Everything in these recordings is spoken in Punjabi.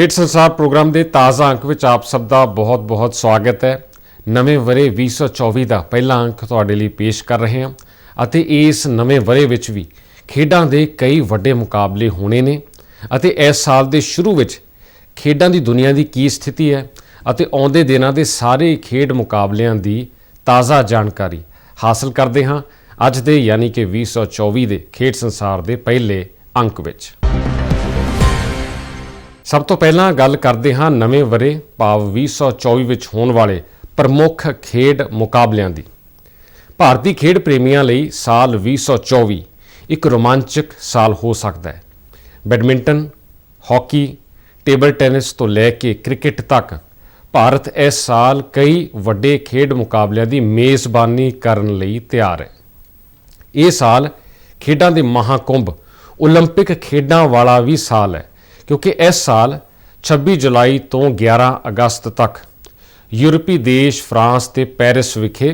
ਖੇਡ ਸੰਸਾਰ ਪ੍ਰੋਗਰਾਮ ਦੇ ਤਾਜ਼ਾ ਅੰਕ ਵਿੱਚ ਆਪ ਸਭ ਦਾ ਬਹੁਤ-ਬਹੁਤ ਸਵਾਗਤ ਹੈ। ਨਵੇਂ ਵਰੇ 2024 ਦਾ ਪਹਿਲਾ ਅੰਕ ਤੁਹਾਡੇ ਲਈ ਪੇਸ਼ ਕਰ ਰਹੇ ਹਾਂ ਅਤੇ ਇਸ ਨਵੇਂ ਵਰੇ ਵਿੱਚ ਵੀ ਖੇਡਾਂ ਦੇ ਕਈ ਵੱਡੇ ਮੁਕਾਬਲੇ ਹੋਣੇ ਨੇ ਅਤੇ ਇਸ ਸਾਲ ਦੇ ਸ਼ੁਰੂ ਵਿੱਚ ਖੇਡਾਂ ਦੀ ਦੁਨੀਆ ਦੀ ਕੀ ਸਥਿਤੀ ਹੈ ਅਤੇ ਆਉਂਦੇ ਦਿਨਾਂ ਦੇ ਸਾਰੇ ਖੇਡ ਮੁਕਾਬਲਿਆਂ ਦੀ ਤਾਜ਼ਾ ਜਾਣਕਾਰੀ ਹਾਸਲ ਕਰਦੇ ਹਾਂ। ਅੱਜ ਦੇ ਯਾਨੀ ਕਿ 2024 ਦੇ ਖੇਡ ਸੰਸਾਰ ਦੇ ਪਹਿਲੇ ਅੰਕ ਵਿੱਚ। ਸਭ ਤੋਂ ਪਹਿਲਾਂ ਗੱਲ ਕਰਦੇ ਹਾਂ ਨਵੇਂ ਵਰੇ ਭਾਵ 2024 ਵਿੱਚ ਹੋਣ ਵਾਲੇ ਪ੍ਰਮੁੱਖ ਖੇਡ ਮੁਕਾਬਲਿਆਂ ਦੀ ਭਾਰਤੀ ਖੇਡ ਪ੍ਰੇਮੀਆਂ ਲਈ ਸਾਲ 2024 ਇੱਕ ਰੋਮਾਂਚਕ ਸਾਲ ਹੋ ਸਕਦਾ ਹੈ ਬੈਡਮਿੰਟਨ ਹਾਕੀ ਟੇਬਲ ਟੈਨਿਸ ਤੋਂ ਲੈ ਕੇ ਕ੍ਰਿਕਟ ਤੱਕ ਭਾਰਤ ਇਸ ਸਾਲ ਕਈ ਵੱਡੇ ਖੇਡ ਮੁਕਾਬਲਿਆਂ ਦੀ ਮੇਜ਼ਬਾਨੀ ਕਰਨ ਲਈ ਤਿਆਰ ਹੈ ਇਹ ਸਾਲ ਖੇਡਾਂ ਦੇ ਮਹਾਕੁੰਭ 올림픽 ਖੇਡਾਂ ਵਾਲਾ ਵੀ ਸਾਲ ਹੈ ਕਿਉਂਕਿ ਇਸ ਸਾਲ 26 ਜੁਲਾਈ ਤੋਂ 11 ਅਗਸਤ ਤੱਕ ਯੂਰਪੀ ਦੇਸ਼ ਫਰਾਂਸ ਤੇ ਪੈਰਿਸ ਵਿਖੇ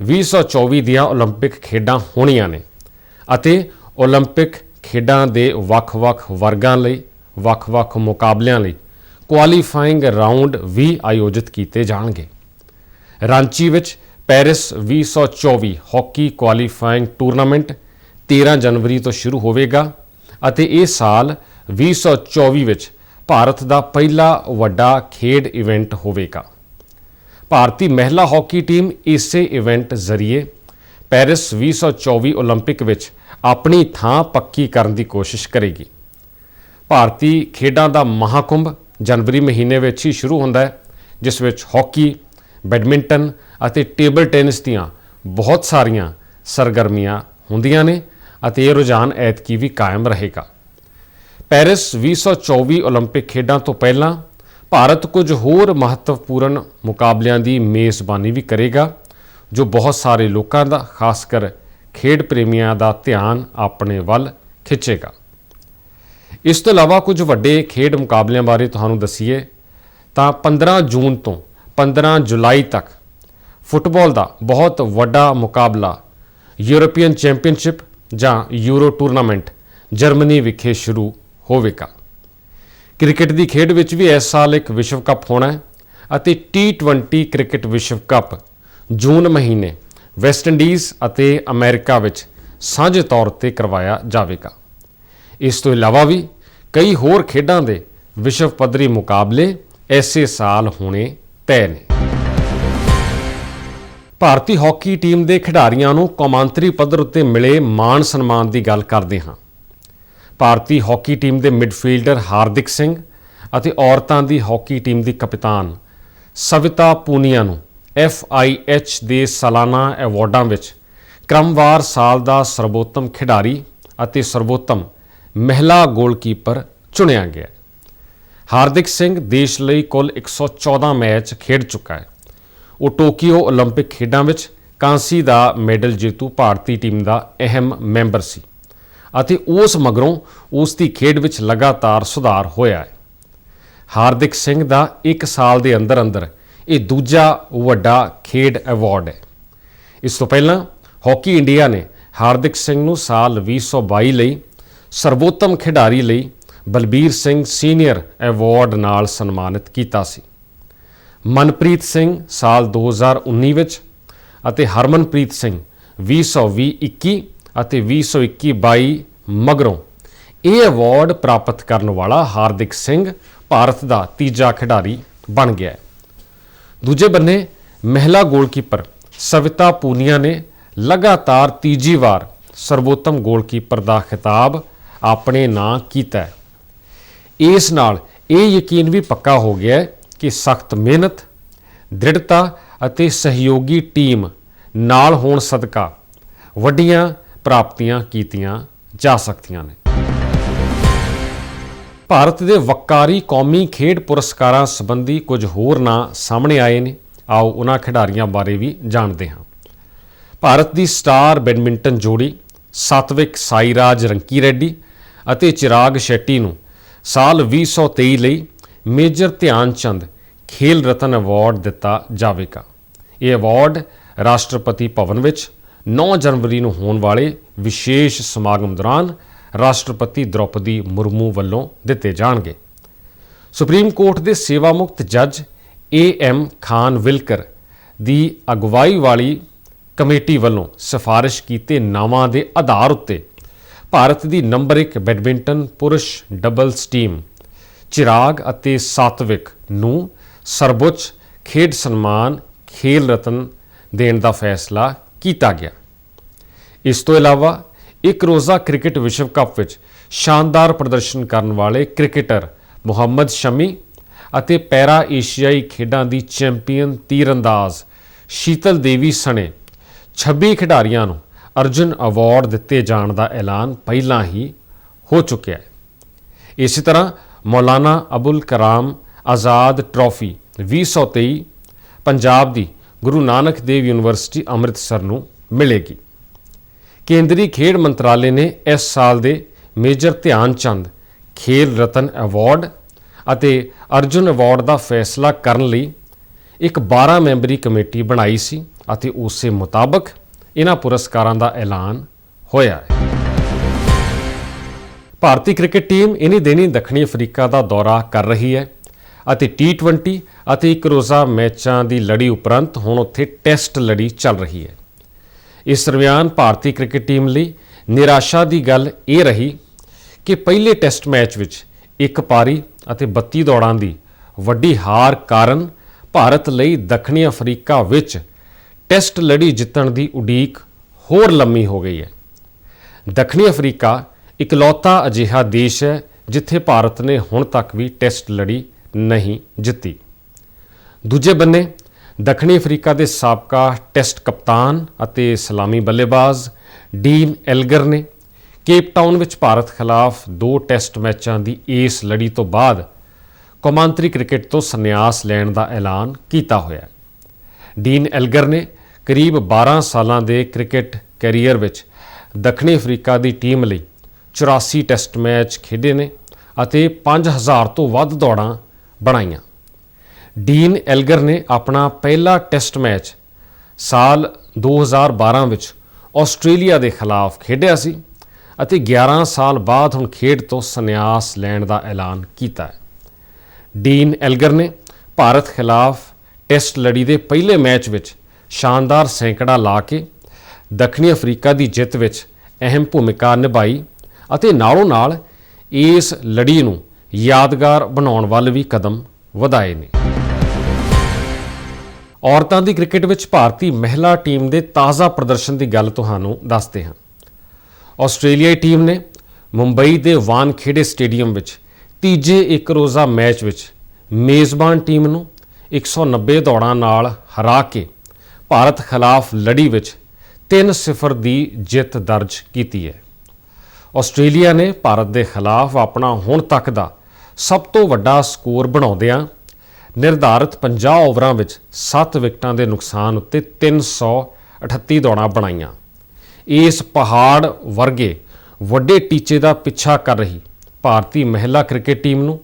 2024 ਦੀਆਂ 올림픽 ਖੇਡਾਂ ਹੋਣੀਆਂ ਨੇ ਅਤੇ 올림픽 ਖੇਡਾਂ ਦੇ ਵੱਖ-ਵੱਖ ਵਰਗਾਂ ਲਈ ਵੱਖ-ਵੱਖ ਮੁਕਾਬਲਿਆਂ ਲਈ ਕੁਆਲੀਫਾਈਂਗ ਰਾਉਂਡ ਵੀ ਆਯੋਜਿਤ ਕੀਤੇ ਜਾਣਗੇ ਰਾਂਚੀ ਵਿੱਚ ਪੈਰਿਸ 2024 ਹਾਕੀ ਕੁਆਲੀਫਾਈਂਗ ਟੂਰਨਾਮੈਂਟ 13 ਜਨਵਰੀ ਤੋਂ ਸ਼ੁਰੂ ਹੋਵੇਗਾ ਅਤੇ ਇਹ ਸਾਲ 2024 ਵਿੱਚ ਭਾਰਤ ਦਾ ਪਹਿਲਾ ਵੱਡਾ ਖੇਡ ਇਵੈਂਟ ਹੋਵੇਗਾ ਭਾਰਤੀ ਮਹਿਲਾ ਹਾਕੀ ਟੀਮ ਇਸੇ ਇਵੈਂਟ ਜ਼ਰੀਏ ਪੈਰਿਸ 2024 올림픽 ਵਿੱਚ ਆਪਣੀ ਥਾਂ ਪੱਕੀ ਕਰਨ ਦੀ ਕੋਸ਼ਿਸ਼ ਕਰੇਗੀ ਭਾਰਤੀ ਖੇਡਾਂ ਦਾ ਮਹਾਕੁੰਭ ਜਨਵਰੀ ਮਹੀਨੇ ਵਿੱਚ ਹੀ ਸ਼ੁਰੂ ਹੁੰਦਾ ਹੈ ਜਿਸ ਵਿੱਚ ਹਾਕੀ ਬੈਡਮਿੰਟਨ ਅਤੇ ਟੇਬਲ ਟੈਨਿਸ ਦੀਆਂ ਬਹੁਤ ਸਾਰੀਆਂ ਸਰਗਰਮੀਆਂ ਹੁੰਦੀਆਂ ਨੇ ਅਤੇ ਇਹ ਰੁਝਾਨ ਐਤਕੀ ਵੀ ਕਾਇਮ ਰਹੇਗਾ ਪੈਰਿਸ 2024 올림픽 ਖੇਡਾਂ ਤੋਂ ਪਹਿਲਾਂ ਭਾਰਤ ਕੁਝ ਹੋਰ ਮਹੱਤਵਪੂਰਨ ਮੁਕਾਬਲਿਆਂ ਦੀ ਮੇਜ਼ਬਾਨੀ ਵੀ ਕਰੇਗਾ ਜੋ ਬਹੁਤ ਸਾਰੇ ਲੋਕਾਂ ਦਾ ਖਾਸ ਕਰ ਖੇਡ ਪ੍ਰੇਮੀਆਂ ਦਾ ਧਿਆਨ ਆਪਣੇ ਵੱਲ ਖਿੱਚੇਗਾ ਇਸ ਤੋਂ ਇਲਾਵਾ ਕੁਝ ਵੱਡੇ ਖੇਡ ਮੁਕਾਬਲਿਆਂ ਬਾਰੇ ਤੁਹਾਨੂੰ ਦਸੀਏ ਤਾਂ 15 ਜੂਨ ਤੋਂ 15 ਜੁਲਾਈ ਤੱਕ ਫੁੱਟਬਾਲ ਦਾ ਬਹੁਤ ਵੱਡਾ ਮੁਕਾਬਲਾ ਯੂਰੋਪੀਅਨ ਚੈਂਪੀਅਨਸ਼ਿਪ ਜਾਂ ਯੂਰੋ ਟੂਰਨਾਮੈਂਟ ਜਰਮਨੀ ਵਿਖੇ ਸ਼ੁਰੂ ਹੋਵੇਗਾ। ਕ੍ਰਿਕਟ ਦੀ ਖੇਡ ਵਿੱਚ ਵੀ ਇਸ ਸਾਲ ਇੱਕ ਵਿਸ਼ਵ ਕੱਪ ਹੋਣਾ ਹੈ ਅਤੇ T20 ਕ੍ਰਿਕਟ ਵਿਸ਼ਵ ਕੱਪ ਜੂਨ ਮਹੀਨੇ ਵੈਸਟ ਇੰਡੀਜ਼ ਅਤੇ ਅਮਰੀਕਾ ਵਿੱਚ ਸਾਂਝੇ ਤੌਰ ਤੇ ਕਰਵਾਇਆ ਜਾਵੇਗਾ। ਇਸ ਤੋਂ ਇਲਾਵਾ ਵੀ ਕਈ ਹੋਰ ਖੇਡਾਂ ਦੇ ਵਿਸ਼ਵ ਪੱਧਰੀ ਮੁਕਾਬਲੇ ਐਸੇ ਸਾਲ ਹੋਣੇ ਤੈਅ ਨੇ। ਭਾਰਤੀ ਹਾਕੀ ਟੀਮ ਦੇ ਖਿਡਾਰੀਆਂ ਨੂੰ ਕੌਮਾਂਤਰੀ ਪੱਧਰ ਉੱਤੇ ਮਿਲੇ ਮਾਣ ਸਨਮਾਨ ਦੀ ਗੱਲ ਕਰਦੇ ਹਾਂ। ਭਾਰਤੀ ਹਾਕੀ ਟੀਮ ਦੇ ਮਿਡਫੀਲਡਰ ਹਾਰਦਿਕ ਸਿੰਘ ਅਤੇ ਔਰਤਾਂ ਦੀ ਹਾਕੀ ਟੀਮ ਦੀ ਕਪਤਾਨ ਸਵਿਤਾ ਪੂਨੀਆ ਨੂੰ FIH ਦੇ ਸਾਲਾਨਾ ਐਵਾਰਡਾਂ ਵਿੱਚ ਕ੍ਰਮਵਾਰ ਸਾਲ ਦਾ ਸਰਵੋਤਮ ਖਿਡਾਰੀ ਅਤੇ ਸਰਵੋਤਮ ਮਹਿਲਾ ਗੋਲਕੀਪਰ ਚੁਣਿਆ ਗਿਆ ਹਾਰਦਿਕ ਸਿੰਘ ਦੇਸ਼ ਲਈ ਕੁੱਲ 114 ਮੈਚ ਖੇਡ ਚੁੱਕਾ ਹੈ ਉਹ ਟੋਕੀਓ 올림픽 ਖੇਡਾਂ ਵਿੱਚ ਕਾਂਸੀ ਦਾ ਮੈਡਲ ਜੇਤੂ ਭਾਰਤੀ ਟੀਮ ਦਾ ਅਹਿਮ ਮੈਂਬਰ ਸੀ ਅਤੇ ਉਸ ਮਗਰੋਂ ਉਸ ਦੀ ਖੇਡ ਵਿੱਚ ਲਗਾਤਾਰ ਸੁਧਾਰ ਹੋਇਆ ਹੈ। ਹਾਰਦਿਕ ਸਿੰਘ ਦਾ 1 ਸਾਲ ਦੇ ਅੰਦਰ ਅੰਦਰ ਇਹ ਦੂਜਾ ਵੱਡਾ ਖੇਡ ਅਵਾਰਡ ਹੈ। ਇਸ ਤੋਂ ਪਹਿਲਾਂ ਹਾਕੀ ਇੰਡੀਆ ਨੇ ਹਾਰਦਿਕ ਸਿੰਘ ਨੂੰ ਸਾਲ 2022 ਲਈ ਸਰਵੋਤਮ ਖਿਡਾਰੀ ਲਈ ਬਲਬੀਰ ਸਿੰਘ ਸੀਨੀਅਰ ਅਵਾਰਡ ਨਾਲ ਸਨਮਾਨਿਤ ਕੀਤਾ ਸੀ। ਮਨਪ੍ਰੀਤ ਸਿੰਘ ਸਾਲ 2019 ਵਿੱਚ ਅਤੇ ਹਰਮਨਪ੍ਰੀਤ ਸਿੰਘ 2020-21 ਅਤੇ 2021-22 ਮਗਰੋਂ। ਇਹ ਅਵਾਰਡ ਪ੍ਰਾਪਤ ਕਰਨ ਵਾਲਾ ਹਾਰਦਿਕ ਸਿੰਘ ਭਾਰਤ ਦਾ ਤੀਜਾ ਖਿਡਾਰੀ ਬਣ ਗਿਆ ਹੈ। ਦੂਜੇ ਬੰਨੇ ਮਹਿਲਾ ਗੋਲਕੀਪਰ ਸਵਿਤਾ ਪੂਨੀਆ ਨੇ ਲਗਾਤਾਰ ਤੀਜੀ ਵਾਰ ਸਰਵੋਤਮ ਗੋਲਕੀਪਰ ਦਾ ਖਿਤਾਬ ਆਪਣੇ ਨਾਂ ਕੀਤਾ ਇਸ ਨਾਲ ਇਹ ਯਕੀਨ ਵੀ ਪੱਕਾ ਹੋ ਗਿਆ ਹੈ ਕਿ ਸਖਤ ਮਿਹਨਤ, ਦ੍ਰਿੜਤਾ ਅਤੇ ਸਹਿਯੋਗੀ ਟੀਮ ਨਾਲ ਹੋਣ ਸਦਕਾ ਵੱਡੀਆਂ ਪ੍ਰਾਪਤੀਆਂ ਕੀਤੀਆਂ ਜਾ ਸਕਦੀਆਂ ਨੇ। ਭਾਰਤ ਦੇ ਵਕਾਰੀ ਕੌਮੀ ਖੇਡ ਪੁਰਸਕਾਰਾਂ ਸੰਬੰਧੀ ਕੁਝ ਹੋਰ ਨਾਂ ਸਾਹਮਣੇ ਆਏ ਨੇ। ਆਓ ਉਹਨਾਂ ਖਿਡਾਰੀਆਂ ਬਾਰੇ ਵੀ ਜਾਣਦੇ ਹਾਂ। ਭਾਰਤ ਦੀ ਸਟਾਰ ਬੈਡਮਿੰਟਨ ਜੋੜੀ ਸਤਵਿਕ ਸਾਈਰਾਜ ਰੰਕੀ ਰੈੱਡੀ ਅਤੇ ਚਿਰਾਗ ਸ਼ੈੱਟੀ ਨੂੰ ਸਾਲ 2023 ਲਈ ਮੇਜਰ ਧਿਆਨ ਚੰਦ ਖੇਲ ਰਤਨ ਅਵਾਰਡ ਦਿੱਤਾ ਜਾਵੇਗਾ। ਇਹ ਅਵਾਰਡ ਰਾਸ਼ਟਰਪਤੀ ਭਵਨ ਵਿੱਚ 9 ਜਨਵਰੀ ਨੂੰ ਹੋਣ ਵਾਲੇ ਵਿਸ਼ੇਸ਼ ਸਮਾਗਮ ਦੌਰਾਨ ਰਾਸ਼ਟਰਪਤੀ ਦ੍ਰੋਪਦੀ ਮੁਰਮੂ ਵੱਲੋਂ ਦਿੱਤੇ ਜਾਣਗੇ। ਸੁਪਰੀਮ ਕੋਰਟ ਦੇ ਸੇਵਾ ਮੁਕਤ ਜੱਜ ਏ ਐਮ ਖਾਨ ਵਿਲਕਰ ਦੀ ਅਗਵਾਈ ਵਾਲੀ ਕਮੇਟੀ ਵੱਲੋਂ ਸਿਫਾਰਿਸ਼ ਕੀਤੇ ਨਾਵਾਂ ਦੇ ਆਧਾਰ ਉੱਤੇ ਭਾਰਤ ਦੀ ਨੰਬਰ 1 ਬੈਡਮਿੰਟਨ ਪੁਰਸ਼ ਡਬਲਸ ਟੀਮ ਚਿਰਾਗ ਅਤੇ ਸਾਤਵਿਕ ਨੂੰ ਸਰਵੋੱਚ ਖੇਡ ਸਨਮਾਨ, ਖੇਲ ਰਤਨ ਦੇਣ ਦਾ ਫੈਸਲਾ ਕੀਤਾ ਗਿਆ। ਇਸ ਤੋਂ ਇਲਾਵਾ ਇੱਕ ਰੋਜ਼ਾ ਕ੍ਰਿਕਟ ਵਿਸ਼ਵ ਕੱਪ ਵਿੱਚ ਸ਼ਾਨਦਾਰ ਪ੍ਰਦਰਸ਼ਨ ਕਰਨ ਵਾਲੇ ਕ੍ਰਿਕਟਰ ਮੁਹੰਮਦ ਸ਼ਮੀ ਅਤੇ ਪੈਰਾ ਏਸ਼ੀਆਈ ਖੇਡਾਂ ਦੀ ਚੈਂਪੀਅਨ ਤੀਰੰਦਾਜ਼ ਸ਼ੀਤਲ ਦੇਵੀ ਸਣੇ 26 ਖਿਡਾਰੀਆਂ ਨੂੰ ਅਰਜੁਨ ਅਵਾਰਡ ਦਿੱਤੇ ਜਾਣ ਦਾ ਐਲਾਨ ਪਹਿਲਾਂ ਹੀ ਹੋ ਚੁੱਕਿਆ ਹੈ। ਇਸੇ ਤਰ੍ਹਾਂ ਮੌਲਾਨਾ ਅਬੁਲ ਕਰਾਮ ਆਜ਼ਾਦ ਟਰਾਫੀ 2023 ਪੰਜਾਬ ਦੀ ਗੁਰੂ ਨਾਨਕ ਦੇਵ ਯੂਨੀਵਰਸਿਟੀ ਅੰਮ੍ਰਿਤਸਰ ਨੂੰ ਮਿਲੇਗੀ। ਕੇਂਦਰੀ ਖੇਡ ਮੰਤਰਾਲੇ ਨੇ ਇਸ ਸਾਲ ਦੇ ਮੇਜਰ ਧਿਆਨ ਚੰਦ ਖੇਲ ਰਤਨ ਅਵਾਰਡ ਅਤੇ ਅਰਜੁਨ ਅਵਾਰਡ ਦਾ ਫੈਸਲਾ ਕਰਨ ਲਈ ਇੱਕ 12 ਮੈਂਬਰੀ ਕਮੇਟੀ ਬਣਾਈ ਸੀ ਅਤੇ ਉਸੇ ਮੁਤਾਬਕ ਇਹਨਾਂ ਪੁਰਸਕਾਰਾਂ ਦਾ ਐਲਾਨ ਹੋਇਆ ਹੈ। ਭਾਰਤੀ ਕ੍ਰਿਕਟ ਟੀਮ ਇਨੀ ਦਿਨੀ ਦੱਖਣੀ ਅਫਰੀਕਾ ਦਾ ਦੌਰਾ ਕਰ ਰਹੀ ਹੈ ਅਤੇ T20 ਅਤੇ ਇੱਕ ਰੋਜ਼ਾ ਮੈਚਾਂ ਦੀ ਲੜੀ ਉਪਰੰਤ ਹੁਣ ਉੱਥੇ ਟੈਸਟ ਲੜੀ ਚੱਲ ਰਹੀ ਹੈ। ਇਸ ਦਰਮਿਆਨ ਭਾਰਤੀ ਕ੍ਰਿਕਟ ਟੀਮ ਲਈ ਨਿਰਾਸ਼ਾ ਦੀ ਗੱਲ ਇਹ ਰਹੀ ਕਿ ਪਹਿਲੇ ਟੈਸਟ ਮੈਚ ਵਿੱਚ ਇੱਕ ਪਾਰੀ ਅਤੇ 32 ਦੌੜਾਂ ਦੀ ਵੱਡੀ ਹਾਰ ਕਾਰਨ ਭਾਰਤ ਲਈ ਦੱਖਣੀ ਅਫਰੀਕਾ ਵਿੱਚ ਟੈਸਟ ਲੜੀ ਜਿੱਤਣ ਦੀ ਉਡੀਕ ਹੋਰ ਲੰਮੀ ਹੋ ਗਈ ਹੈ। ਦੱਖਣੀ ਅਫਰੀਕਾ ਇਕਲੌਤਾ ਅਜਿਹਾ ਦੇਸ਼ ਹੈ ਜਿੱਥੇ ਭਾਰਤ ਨੇ ਹੁਣ ਤੱਕ ਵੀ ਟੈਸਟ ਲੜੀ ਨਹੀਂ ਜਿੱਤੀ। ਦੂਜੇ ਬੰਨੇ, ਦੱਖਣੀ ਅਫਰੀਕਾ ਦੇ ਸਾਬਕਾ ਟੈਸਟ ਕਪਤਾਨ ਅਤੇ ਸਲਾਮੀ ਬੱਲੇਬਾਜ਼ ਡੀਨ ਐਲਗਰ ਨੇ ਕੇਪ ਟਾਊਨ ਵਿੱਚ ਭਾਰਤ ਖਿਲਾਫ ਦੋ ਟੈਸਟ ਮੈਚਾਂ ਦੀ ਇਸ ਲੜੀ ਤੋਂ ਬਾਅਦ ਕੌਮਾਂਤਰੀ ਕ੍ਰਿਕਟ ਤੋਂ ਸੰਨਿਆਸ ਲੈਣ ਦਾ ਐਲਾਨ ਕੀਤਾ ਹੋਇਆ। ਹੈ ਡੀਨ ਐਲਗਰ ਨੇ ਕਰੀਬ 12 ਸਾਲਾਂ ਦੇ ਕ੍ਰਿਕਟ ਕੈਰੀਅਰ ਵਿੱਚ ਦੱਖਣੀ ਅਫਰੀਕਾ ਦੀ ਟੀਮ ਲਈ 84 ਟੈਸਟ ਮੈਚ ਖੇਡੇ ਨੇ ਅਤੇ 5000 ਤੋਂ ਵੱਧ ਦੌੜਾਂ ਬਣਾਈਆਂ। ਡੀਨ ਐਲਗਰ ਨੇ ਆਪਣਾ ਪਹਿਲਾ ਟੈਸਟ ਮੈਚ ਸਾਲ 2012 ਵਿੱਚ ਆਸਟ੍ਰੇਲੀਆ ਦੇ ਖਿਲਾਫ ਖੇਡਿਆ ਸੀ ਅਤੇ 11 ਸਾਲ ਬਾਅਦ ਹੁਣ ਖੇਡ ਤੋਂ ਸੰਨਿਆਸ ਲੈਣ ਦਾ ਐਲਾਨ ਕੀਤਾ ਹੈ। ਡੀਨ ਐਲਗਰ ਨੇ ਭਾਰਤ ਖਿਲਾਫ ਟੈਸਟ ਲੜੀ ਦੇ ਪਹਿਲੇ ਮੈਚ ਵਿੱਚ ਸ਼ਾਨਦਾਰ ਸੈਂਕੜਾ ਲਾ ਕੇ ਦੱਖਣੀ ਅਫਰੀਕਾ ਦੀ ਜਿੱਤ ਵਿੱਚ ਅਹਿਮ ਭੂਮਿਕਾ ਨਿਭਾਈ ਅਤੇ ਨਾਲੋਂ ਨਾਲ ਇਸ ਲੜੀ ਨੂੰ ਯਾਦਗਾਰ ਬਣਾਉਣ ਵੱਲ ਵੀ ਕਦਮ ਵਧਾਏ ਨੇ। ਔਰਤਾਂ ਦੀ ਕ੍ਰਿਕਟ ਵਿੱਚ ਭਾਰਤੀ ਮਹਿਲਾ ਟੀਮ ਦੇ ਤਾਜ਼ਾ ਪ੍ਰਦਰਸ਼ਨ ਦੀ ਗੱਲ ਤੁਹਾਨੂੰ ਦੱਸਦੇ ਹਾਂ। ਆਸਟ੍ਰੇਲੀਆਈ ਟੀਮ ਨੇ ਮੁੰਬਈ ਦੇ ਵਾਨਖੇੜੇ ਸਟੇਡੀਅਮ ਵਿੱਚ ਤੀਜੇ ਇੱਕ ਰੋਜ਼ਾ ਮੈਚ ਵਿੱਚ ਮੇਜ਼ਬਾਨ ਟੀਮ ਨੂੰ 190 ਦੌੜਾਂ ਨਾਲ ਹਰਾ ਕੇ ਭਾਰਤ ਖਿਲਾਫ ਲੜੀ ਵਿੱਚ 3-0 ਦੀ ਜਿੱਤ ਦਰਜ ਕੀਤੀ ਹੈ। ਆਸਟ੍ਰੇਲੀਆ ਨੇ ਭਾਰਤ ਦੇ ਖਿਲਾਫ ਆਪਣਾ ਹੁਣ ਤੱਕ ਦਾ ਸਭ ਤੋਂ ਵੱਡਾ ਸਕੋਰ ਬਣਾਉਂਦਿਆਂ ਨਿਰਧਾਰਤ 50 ਓਵਰਾਂ ਵਿੱਚ 7 ਵਿਕਟਾਂ ਦੇ ਨੁਕਸਾਨ ਉੱਤੇ 338 ਦੌੜਾਂ ਬਣਾਈਆਂ। ਇਸ ਪਹਾੜ ਵਰਗੇ ਵੱਡੇ ਟੀਚੇ ਦਾ ਪਿੱਛਾ ਕਰ ਰਹੀ ਭਾਰਤੀ ਮਹਿਲਾ ਕ੍ਰਿਕਟ ਟੀਮ ਨੂੰ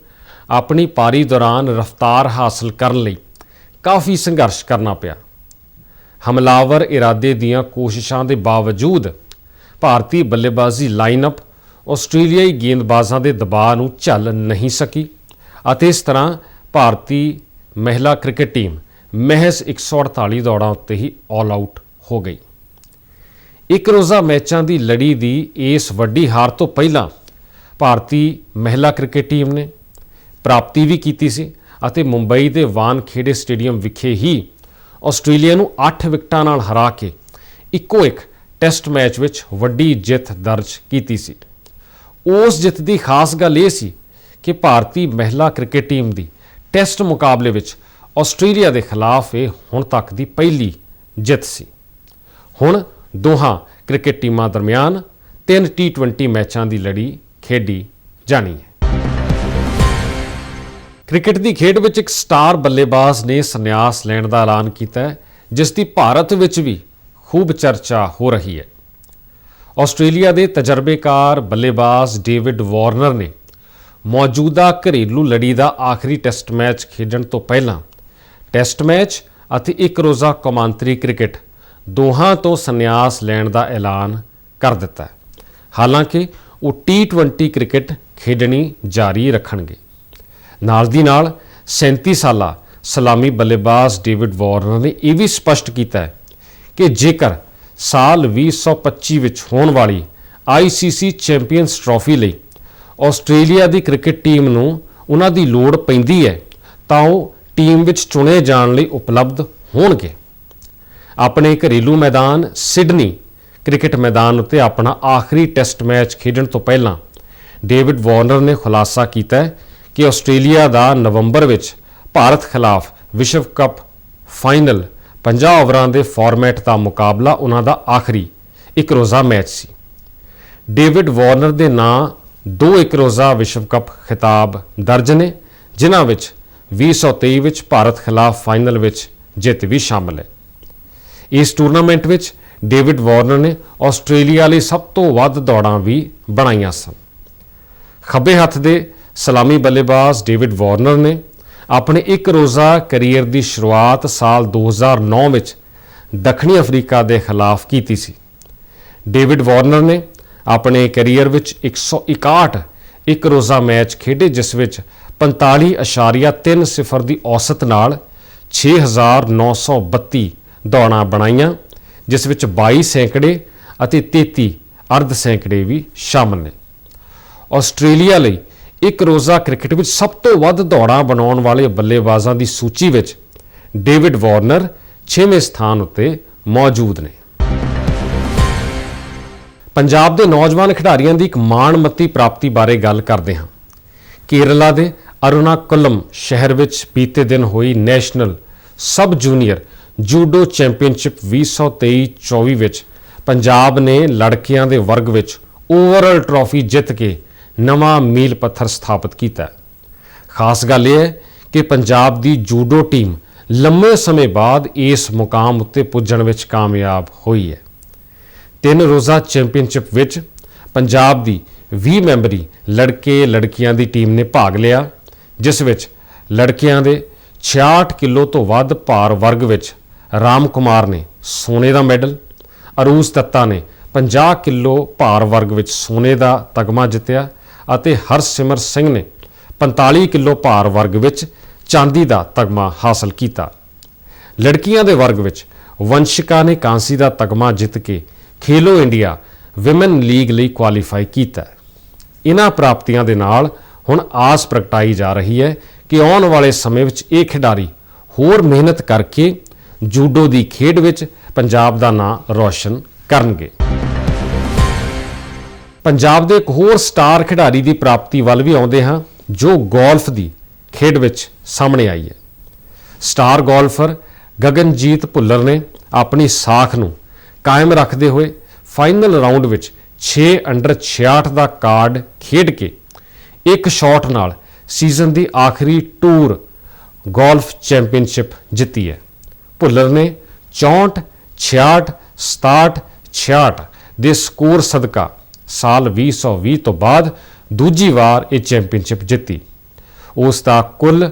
ਆਪਣੀ ਪਾਰੀ ਦੌਰਾਨ ਰਫ਼ਤਾਰ ਹਾਸਲ ਕਰਨ ਲਈ ਕਾਫੀ ਸੰਘਰਸ਼ ਕਰਨਾ ਪਿਆ। ਹਮਲਾਵਰ ਇਰਾਦੇ ਦੀਆਂ ਕੋਸ਼ਿਸ਼ਾਂ ਦੇ ਬਾਵਜੂਦ ਭਾਰਤੀ ਬੱਲੇਬਾਜ਼ੀ ਲਾਈਨਅਪ ਆਸਟ੍ਰੇਲੀਆਈ ਗੇਂਦਬਾਜ਼ਾਂ ਦੇ ਦਬਾਅ ਨੂੰ ਝੱਲ ਨਹੀਂ ਸਕੀ ਅਤੇ ਇਸ ਤਰ੍ਹਾਂ ਭਾਰਤੀ ਮਹਿਲਾ ਕ੍ਰਿਕਟ ਟੀਮ ਮਹਿਜ਼ 148 ਦੌੜਾਂ ਉੱਤੇ ਹੀ ਆਲ ਆਊਟ ਹੋ ਗਈ। ਇੱਕ ਰੋਜ਼ਾ ਮੈਚਾਂ ਦੀ ਲੜੀ ਦੀ ਇਸ ਵੱਡੀ ਹਾਰ ਤੋਂ ਪਹਿਲਾਂ ਭਾਰਤੀ ਮਹਿਲਾ ਕ੍ਰਿਕਟ ਟੀਮ ਨੇ ਪ੍ਰਾਪਤੀ ਵੀ ਕੀਤੀ ਸੀ ਅਤੇ ਮੁੰਬਈ ਦੇ ਵਾਨਖੇੜੇ ਸਟੇਡੀਅਮ ਵਿਖੇ ਹੀ ਆਸਟ੍ਰੇਲੀਆ ਨੂੰ 8 ਵਿਕਟਾਂ ਨਾਲ ਹਰਾ ਕੇ ਇੱਕੋ ਇੱਕ ਟੈਸਟ ਮੈਚ ਵਿੱਚ ਵੱਡੀ ਜਿੱਤ ਦਰਜ ਕੀਤੀ ਸੀ। ਉਸ ਜਿੱਤ ਦੀ ਖਾਸ ਗੱਲ ਇਹ ਸੀ ਕਿ ਭਾਰਤੀ ਮਹਿਲਾ ਕ੍ਰਿਕਟ ਟੀਮ ਦੀ ਟੈਸਟ ਮੁਕਾਬਲੇ ਵਿੱਚ ਆਸਟ੍ਰੇਲੀਆ ਦੇ ਖਿਲਾਫ ਇਹ ਹੁਣ ਤੱਕ ਦੀ ਪਹਿਲੀ ਜਿੱਤ ਸੀ। ਹੁਣ ਦੋਹਾਂ ਕ੍ਰਿਕਟ ਟੀਮਾਂ ਦਰਮਿਆਨ ਤਿੰਨ T20 ਮੈਚਾਂ ਦੀ ਲੜੀ ਖੇਡੀ ਜਾਣੀ ਹੈ। ਕ੍ਰਿਕਟ ਦੀ ਖੇਡ ਵਿੱਚ ਇੱਕ ਸਟਾਰ ਬੱਲੇਬਾਜ਼ ਨੇ ਸੰਨਿਆਸ ਲੈਣ ਦਾ ਐਲਾਨ ਕੀਤਾ ਹੈ, ਜਿਸ ਦੀ ਭਾਰਤ ਵਿੱਚ ਵੀ ਖੂਬ ਚਰਚਾ ਹੋ ਰਹੀ ਹੈ। ਆਸਟ੍ਰੇਲੀਆ ਦੇ ਤਜਰਬੇਕਾਰ ਬੱਲੇਬਾਜ਼ ਡੇਵਿਡ ਵਾਰਨਰ ਨੇ ਮੌਜੂਦਾ ਘਰੇਲੂ ਲੜੀ ਦਾ ਆਖਰੀ ਟੈਸਟ ਮੈਚ ਖੇਡਣ ਤੋਂ ਪਹਿਲਾਂ ਟੈਸਟ ਮੈਚ ਅਤੇ ਇੱਕ ਰੋਜ਼ਾ ਕੌਮਾਂਤਰੀ ਕ੍ਰਿਕਟ ਦੋਹਾਂ ਤੋਂ ਸੰਨਿਆਸ ਲੈਣ ਦਾ ਐਲਾਨ ਕਰ ਦਿੱਤਾ ਹੈ। ਹਾਲਾਂਕਿ, ਉਹ T20 ਕ੍ਰਿਕਟ ਖੇਡਣੀ ਜਾਰੀ ਰੱਖਣਗੇ। ਨਾਲ ਦੀ ਨਾਲ 37 ਸਾਲਾ ਸਲਾਮੀ ਬੱਲੇਬਾਜ਼ ਡੇਵਿਡ ਵਾਰਨਰ ਨੇ ਇਹ ਵੀ ਸਪਸ਼ਟ ਕੀਤਾ ਹੈ ਕਿ ਜੇਕਰ ਸਾਲ 2025 ਵਿੱਚ ਹੋਣ ਵਾਲੀ ICC ਚੈਂਪੀਅਨਸ ਟਰਾਫੀ ਲਈ ਆਸਟ੍ਰੇਲੀਆ ਦੀ ਕ੍ਰਿਕਟ ਟੀਮ ਨੂੰ ਉਹਨਾਂ ਦੀ ਲੋੜ ਪੈਂਦੀ ਹੈ ਤਾਂ ਉਹ ਟੀਮ ਵਿੱਚ ਚੁਣੇ ਜਾਣ ਲਈ ਉਪਲਬਧ ਹੋਣਗੇ। ਆਪਣੇ ਘਰੇਲੂ ਮੈਦਾਨ ਸਿਡਨੀ ਕ੍ਰਿਕਟ ਮੈਦਾਨ ਉੱਤੇ ਆਪਣਾ ਆਖਰੀ ਟੈਸਟ ਮੈਚ ਖੇਡਣ ਤੋਂ ਪਹਿਲਾਂ ਡੇਵਿਡ ਵਾਰਨਰ ਨੇ ਖੁਲਾਸਾ ਕੀਤਾ ਕਿ ਆਸਟ੍ਰੇਲੀਆ ਦਾ ਨਵੰਬਰ ਵਿੱਚ ਭਾਰਤ ਖਿਲਾਫ ਵਿਸ਼ਵ ਕੱਪ ਫਾਈਨਲ 50 ਓਵਰਾਂ ਦੇ ਫਾਰਮੈਟ ਦਾ ਮੁਕਾਬਲਾ ਉਹਨਾਂ ਦਾ ਆਖਰੀ ਇੱਕ ਰੋਜ਼ਾ ਮੈਚ ਸੀ। ਡੇਵਿਡ ਵਾਰਨਰ ਦੇ ਨਾਂ ਦੋ ਇੱਕ ਰੋਜ਼ਾ ਵਿਸ਼ਵ ਕੱਪ ਖਿਤਾਬ ਦਰਜ ਨੇ, ਜਿਨ੍ਹਾਂ ਵਿੱਚ 2023 ਵਿੱਚ ਭਾਰਤ ਖਿਲਾਫ ਫਾਈਨਲ ਵਿੱਚ ਜਿੱਤ ਵੀ ਸ਼ਾਮਲ ਹੈ। ਇਸ ਟੂਰਨਾਮੈਂਟ ਵਿੱਚ ਡੇਵਿਡ ਵਾਰਨਰ ਨੇ ਆਸਟ੍ਰੇਲੀਆ ਲਈ ਸਭ ਤੋਂ ਵੱਧ ਦੌੜਾਂ ਵੀ ਬਣਾਈਆਂ ਸਨ। ਖੱਬੇ ਹੱਥ ਦੇ ਸਲਾਮੀ ਬੱਲੇਬਾਜ਼ ਡੇਵਿਡ ਵਾਰਨਰ ਨੇ ਆਪਣੇ ਇੱਕ ਰੋਜ਼ਾ ਕੈਰੀਅਰ ਦੀ ਸ਼ੁਰੂਆਤ ਸਾਲ 2009 ਵਿੱਚ ਦੱਖਣੀ ਅਫਰੀਕਾ ਦੇ ਖਿਲਾਫ ਕੀਤੀ ਸੀ। ਡੇਵਿਡ ਵਾਰਨਰ ਨੇ ਆਪਣੇ ਕੈਰੀਅਰ ਵਿੱਚ 161 ਇੱਕ ਰੋਜ਼ਾ ਮੈਚ ਖੇਡੇ, ਜਿਸ ਵਿੱਚ 45.30 ਦੀ ਔਸਤ ਨਾਲ 6932 ਦੌੜਾਂ ਬਣਾਈਆਂ, ਜਿਸ ਵਿੱਚ 22 ਸੈਂਕੜੇ ਅਤੇ 33 ਅਰਧ ਸੈਂਕੜੇ ਵੀ ਸ਼ਾਮਲ ਨੇ। ਆਸਟ੍ਰੇਲੀਆ ਲਈ ਇੱਕ ਰੋਜ਼ਾ ਕ੍ਰਿਕਟ ਵਿੱਚ ਸਭ ਤੋਂ ਵੱਧ ਦੌੜਾਂ ਬਣਾਉਣ ਵਾਲੇ ਬੱਲੇਬਾਜ਼ਾਂ ਦੀ ਸੂਚੀ ਵਿੱਚ ਡੇਵਿਡ ਵਾਰਨਰ 6ਵੇਂ ਸਥਾਨ ਉੱਤੇ ਮੌਜੂਦ ਨੇ। ਪੰਜਾਬ ਦੇ ਨੌਜਵਾਨ ਖਿਡਾਰੀਆਂ ਦੀ ਇੱਕ ਮਾਣਮੱਤੀ ਪ੍ਰਾਪਤੀ ਬਾਰੇ ਗੱਲ ਕਰਦੇ ਹਾਂ। ਕੇਰਲਾ ਦੇ ਅਰੁਣਾਕੁਲਮ ਸ਼ਹਿਰ ਵਿੱਚ ਬੀਤੇ ਦਿਨ ਹੋਈ national sub junior judo championship 2023-24 ਵਿੱਚ ਪੰਜਾਬ ਨੇ ਲੜਕਿਆਂ ਦੇ ਵਰਗ ਵਿੱਚ ਓਵਰਆਲ ਟਰਾਫੀ ਜਿੱਤ ਕੇ ਨਵਾਂ ਮੀਲ ਪੱਥਰ ਸਥਾਪਿਤ ਕੀਤਾ। ਖਾਸ ਗੱਲ ਇਹ ਹੈ ਕਿ ਪੰਜਾਬ ਦੀ ਜੂਡੋ ਟੀਮ ਲੰਮੇ ਸਮੇਂ ਬਾਅਦ ਇਸ ਮੁਕਾਮ ਉੱਤੇ ਪੁੱਜਣ ਵਿੱਚ ਕਾਮਯਾਬ ਹੋਈ ਹੈ। ਤਿੰਨ ਰੋਜ਼ਾ ਚੈਂਪੀਅਨਸ਼ਿਪ ਵਿੱਚ ਪੰਜਾਬ ਦੀ 20 ਮੈਂਬਰੀ ਲੜਕੇ ਲੜਕੀਆਂ ਦੀ ਟੀਮ ਨੇ ਭਾਗ ਲਿਆ, ਜਿਸ ਵਿੱਚ ਲੜਕਿਆਂ ਦੇ 66 ਕਿਲੋ ਤੋਂ ਵੱਧ ਭਾਰ ਵਰਗ ਵਿੱਚ ਰਾਮ ਕੁਮਾਰ ਨੇ ਸੋਨੇ ਦਾ ਮੈਡਲ ਅਰੂਜ ਤੱਤਾ ਨੇ 50 ਕਿਲੋ ਭਾਰ ਵਰਗ ਵਿੱਚ ਸੋਨੇ ਦਾ ਤਗਮਾ ਜਿੱਤਿਆ ਅਤੇ ਹਰਸਿਮਰ ਸਿੰਘ ਨੇ 45 ਕਿਲੋ ਭਾਰ ਵਰਗ ਵਿੱਚ ਚਾਂਦੀ ਦਾ ਤਗਮਾ ਹਾਸਲ ਕੀਤਾ। ਲੜਕੀਆਂ ਦੇ ਵਰਗ ਵਿੱਚ ਵੰਸ਼ਿਕਾ ਨੇ ਕਾਂਸੀ ਦਾ ਤਗਮਾ ਜਿੱਤ ਕੇ ਖੇਲੋ ਇੰਡੀਆ ਵਿਮਨ ਲੀਗ ਲਈ ਕੁਆਲੀਫਾਈ ਕੀਤਾ। ਇਹਨਾਂ ਪ੍ਰਾਪਤੀਆਂ ਦੇ ਨਾਲ ਹੁਣ ਆਸ ਪ੍ਰਗਟਾਈ ਜਾ ਰਹੀ ਹੈ ਕਿ ਆਉਣ ਵਾਲੇ ਸਮੇਂ ਵਿੱਚ ਇਹ ਖਿਡਾਰੀ ਹੋਰ ਮਿਹਨਤ ਕਰਕੇ ਜੂਡੋ ਦੀ ਖੇਡ ਵਿੱਚ ਪੰਜਾਬ ਦਾ ਨਾਂ ਰੌਸ਼ਨ ਕਰਨਗੇ। ਪੰਜਾਬ ਦੇ ਇੱਕ ਹੋਰ ਸਟਾਰ ਖਿਡਾਰੀ ਦੀ ਪ੍ਰਾਪਤੀ ਵੱਲ ਵੀ ਆਉਂਦੇ ਹਾਂ, ਜੋ ਗੋਲਫ ਦੀ ਖੇਡ ਵਿੱਚ ਸਾਹਮਣੇ ਆਈ ਹੈ। ਸਟਾਰ ਗੋਲਫਰ ਗਗਨਜੀਤ ਭੁੱਲਰ ਨੇ ਆਪਣੀ ਸਾਖ ਨੂੰ ਕਾਇਮ ਰੱਖਦੇ ਹੋਏ ਫਾਈਨਲ ਰਾਉਂਡ ਵਿੱਚ 6 ਅੰਡਰ 66 ਦਾ ਕਾਰਡ ਖੇਡ ਕੇ ਇੱਕ ਸ਼ਾਟ ਨਾਲ ਸੀਜ਼ਨ ਦੀ ਆਖਰੀ ਟੂਰ ਗੋਲਫ ਚੈਂਪੀਅਨਸ਼ਿਪ ਜਿੱਤੀ ਹੈ। ਭੁੱਲਰ ਨੇ 64 66 67 66 ਦੇ ਸਕੋਰ ਸਦਕਾ ਸਾਲ 2020 ਤੋਂ ਬਾਅਦ ਦੂਜੀ ਵਾਰ ਇਹ ਚੈਂਪੀਅਨਸ਼ਿਪ ਜਿੱਤੀ। ਉਸ ਦਾ ਕੁੱਲ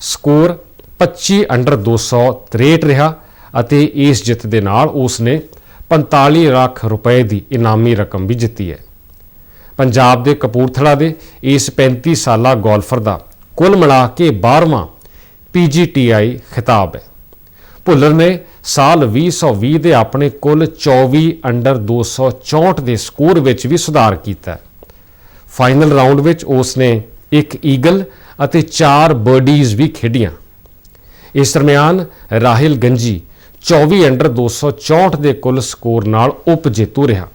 ਸਕੋਰ 25 ਅੰਡਰ 263 ਰਿਹਾ ਅਤੇ ਇਸ ਜਿੱਤ ਦੇ ਨਾਲ ਉਸ ਨੇ 45 ਲੱਖ ਰੁਪਏ ਦੀ ਇਨਾਮੀ ਰਕਮ ਵੀ ਜਿੱਤੀ ਹੈ। ਪੰਜਾਬ ਦੇ ਕਪੂਰਥਲਾ ਦੇ ਇਸ 35 ਸਾਲਾ ਗੋਲਫਰ ਦਾ ਕੁੱਲ ਮਿਲਾ ਕੇ 12ਵਾਂ PGTI ਖਿਤਾਬ ਹੈ। ਭੁੱਲਰ ਨੇ ਸਾਲ 2020 ਦੇ ਆਪਣੇ ਕੁੱਲ 24 ਅੰਡਰ 264 ਦੇ ਸਕੋਰ ਵਿੱਚ ਵੀ ਸੁਧਾਰ ਕੀਤਾ ਫਾਈਨਲ ਰਾਉਂਡ ਵਿੱਚ ਉਸ ਨੇ ਇੱਕ ਈਗਲ ਅਤੇ ਚਾਰ ਬਰਡੀਜ਼ ਵੀ ਖੇਡੀਆਂ। ਇਸ ਦਰਮਿਆਨ ਰਾਹਿਲ ਗੰਜੀ 24 ਅੰਡਰ 264 ਦੇ ਕੁੱਲ ਸਕੋਰ ਨਾਲ ਉਪ ਜੇਤੂ ਰਿਹਾ।